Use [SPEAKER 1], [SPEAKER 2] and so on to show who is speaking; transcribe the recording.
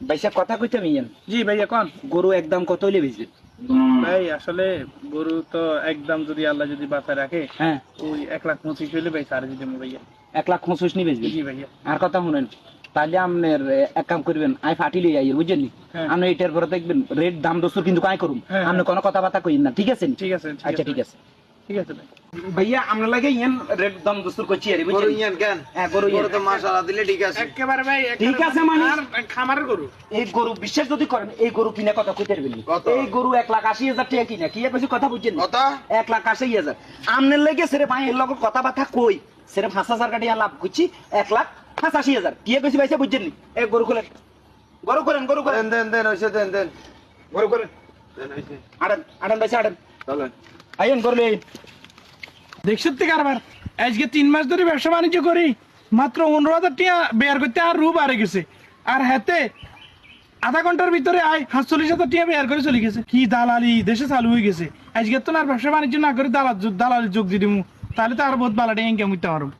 [SPEAKER 1] ভাইসা কথা কইতে মিয়েন
[SPEAKER 2] জি ভাইয়া কোন?
[SPEAKER 1] গরু একদম কত হইলে বেচবেন
[SPEAKER 2] ভাই আসলে গরু তো একদম যদি আল্লাহ যদি বাঁচায় রাখে
[SPEAKER 1] হ্যাঁ।
[SPEAKER 2] ওই এক লাখ পঁচিশ হইলে ভাই সারে যদি ভাইয়া
[SPEAKER 1] এক লাখ পঁচিশ বেচবেন
[SPEAKER 2] জি ভাইয়া।
[SPEAKER 1] আর কথা শুনেন তাহলে আপনার এক কাম করবেন আই ফাটিলে যাই বুঝছেন নি?
[SPEAKER 2] হ্যাঁ।
[SPEAKER 1] আপনি এটার পরে দেখবেন রেট দাম দোস্তর কিন্তু কাই করুন।
[SPEAKER 2] হ্যাঁ,
[SPEAKER 1] আপনি কোনো কথাবার্তা কইন না ঠিক আছে
[SPEAKER 2] ঠিক আছে
[SPEAKER 1] আচ্ছা ঠিক আছে।
[SPEAKER 2] ঠিক আছে ভাই।
[SPEAKER 1] ভাইয়া আমরা লাগে ইয়ান রেট দাম দোস্তর করছি আরে বুঝছেন?
[SPEAKER 3] ইয়ান কেন?
[SPEAKER 1] হ্যাঁ গরু ইয়ান।
[SPEAKER 3] গরু তো মাশাআল্লাহ দিলে ঠিক আছে।
[SPEAKER 2] একেবারে ভাই
[SPEAKER 1] ঠিক আছে মানে?
[SPEAKER 2] আর খামারের গরু।
[SPEAKER 1] এই গরু বিশ্বাস যদি করেন এই গরু কিনে কথা কইতে পারবেন এই গরু এক লাখ আশি হাজার টাকা কিনা কি বেশি কথা বুঝছেন
[SPEAKER 3] কত?
[SPEAKER 1] এক লাখ আশি হাজার। আমনের লেগে সেরে ভাই এর লগে কথাবার্তা কই সেরে পাঁচ হাজার কাটিয়া লাভ করছি এক লাখ পঁচাশি হাজার। কি বেশি পাইছে বুঝছেন নি? এই গরু খোলেন। গরু করেন গরু করেন
[SPEAKER 3] দেন দেন দেন হইছে দেন দেন।
[SPEAKER 1] গরু করেন
[SPEAKER 3] দেন হইছে
[SPEAKER 1] আড়েন আড়েন পাইছে আড়েন।
[SPEAKER 3] চলেন।
[SPEAKER 1] আইন করলে
[SPEAKER 2] দেখ সত্যি কারবার, আজকে তিন মাস ধরে ব্যবসা বাণিজ্য করি, মাত্র পনেরো হাজার টাকা বের করতে আর রূপ আরে গেছে। আর হাতে আধা ঘণ্টার ভিতরে আয়, সাতচল্লিশ হাজার টাকা বের করে চলে গেছে। কি দালালি, দেশে চালু হয়ে গেছে। আজকে তো আর ব্যবসা বাণিজ্য না করে দালাল দালালি যোগ দিয়ে দিমু। তাহলে তো আর বহুত বালাটা ইনকাম করতে পারব।